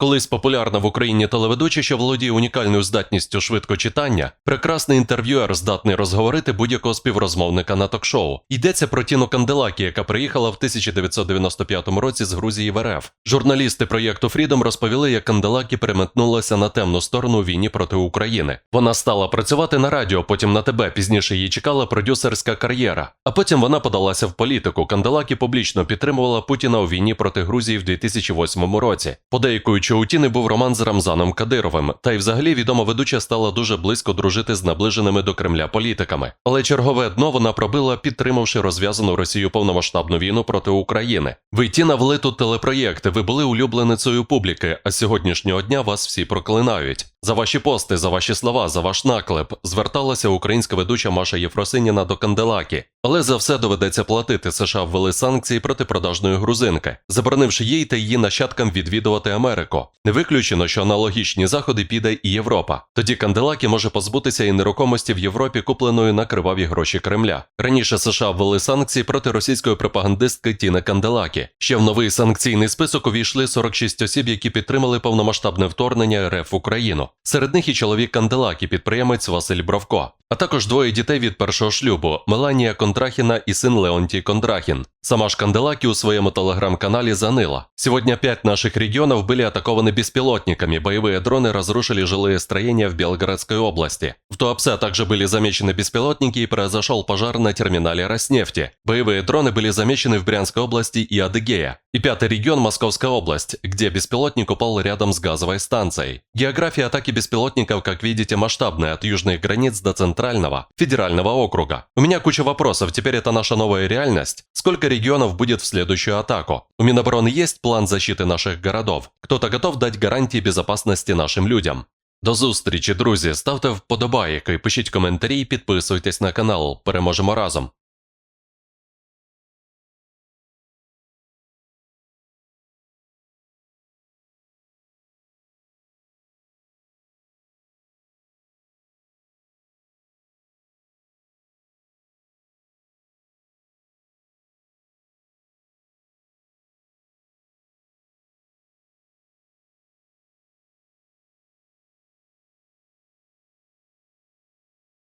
Колись популярна в Україні телеведуча, що володіє унікальною здатністю швидкочитання, прекрасний інтерв'юер здатний розговорити будь-якого співрозмовника на ток-шоу. Йдеться про Тіну Канделакі, яка приїхала в 1995 році з Грузії в РФ. Журналісти проєкту Фрідом розповіли, як Канделакі переметнулася на темну сторону війні проти України. Вона стала працювати на радіо, потім на ТБ. Пізніше її чекала продюсерська кар'єра. А потім вона подалася в політику. Канделакі публічно підтримувала Путіна у війні проти Грузії в 2008 році. Подейкують, що у Тіни був роман з Рамзаном Кадировим, та й взагалі відома ведуча стала дуже близько дружити з наближеними до Кремля політиками. Але чергове дно вона пробила, підтримавши розв'язану Росію повномасштабну війну проти України. Ви ті навели тут телепроєкти, ви були улюбленицею публіки, а з сьогоднішнього дня вас всі проклинають. За ваші пости, за ваші слова, за ваш наклеп зверталася українська ведуча Маша Єфросиніна до Канделакі. Але за все доведеться платити. США ввели санкції проти продажної грузинки, заборонивши їй та її нащадкам відвідувати Америку. Не виключено, що аналогічні заходи піде і Європа. Тоді Канделакі може позбутися і нерухомості в Європі, купленої на криваві гроші Кремля. Раніше США ввели санкції проти російської пропагандистки Тіни Канделакі. Ще в новий санкційний список увійшли 46 осіб, які підтримали повномасштабне вторгнення РФ в Україну. Серед них і чоловік Канделакі, підприємець Василь Бровко. А також двоє дітей від першого шлюбу Меланія Кондрахіна і син Леонтій Кондрахін. Сама ж Канделакі у своєму телеграм-каналі занила. Сегодня пять наших регионов были атакованы беспилотниками, боевые дроны разрушили жилые строения в Белгородской области. В Туапсе также были замечены беспилотники и произошел пожар на терминале Роснефти. Боевые дроны были замечены в Брянской области и Адыгея. И пятый регион – Московская область, где беспилотник упал рядом с газовой станцией. География атаки беспилотников, как видите, масштабная от южных границ до центрального, федерального округа. У меня куча вопросов, теперь это наша новая реальность. Сколько регионов будет в следующую атаку? У Минобороны есть план защиты наших городов? Кто-то готов дать гарантии безопасности нашим людям? До зустрічі, друзі. Ставте вподобайки, пишіть коментарі, підписуйтесь на канал. Переможемо разом.